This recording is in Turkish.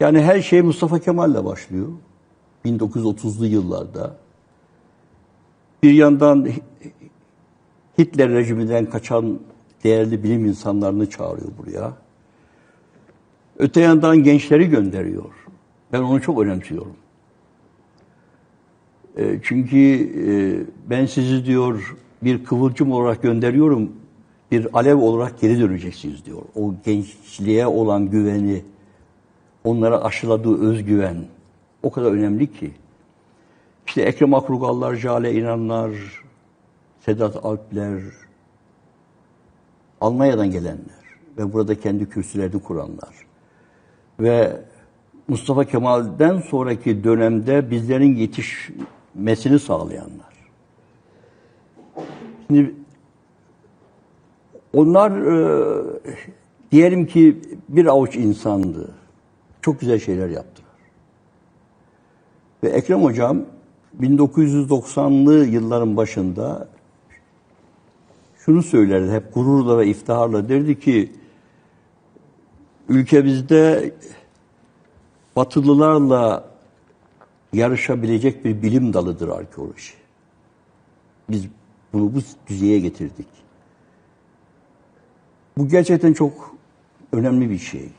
Yani her şey Mustafa Kemal'le başlıyor. 1930'lu yıllarda. Bir yandan Hitler rejiminden kaçan değerli bilim insanlarını çağırıyor buraya. Öte yandan gençleri gönderiyor. Ben onu çok önemsiyorum. E, Çünkü e, ben sizi diyor bir kıvılcım olarak gönderiyorum, bir alev olarak geri döneceksiniz diyor. O gençliğe olan güveni, onlara aşıladığı özgüven o kadar önemli ki. İşte Ekrem Akrugallar, Jale İnanlar, Sedat Alpler, Almanya'dan gelenler ve burada kendi kürsülerini kuranlar ve Mustafa Kemal'den sonraki dönemde bizlerin yetişmesini sağlayanlar. Şimdi onlar e, diyelim ki bir avuç insandı. Çok güzel şeyler yaptılar. Ve Ekrem Hocam 1990'lı yılların başında şunu söylerdi hep gururla ve iftiharla derdi ki ülkemizde batılılarla yarışabilecek bir bilim dalıdır arkeoloji. Biz bunu bu düzeye getirdik. Bu gerçekten çok önemli bir şey.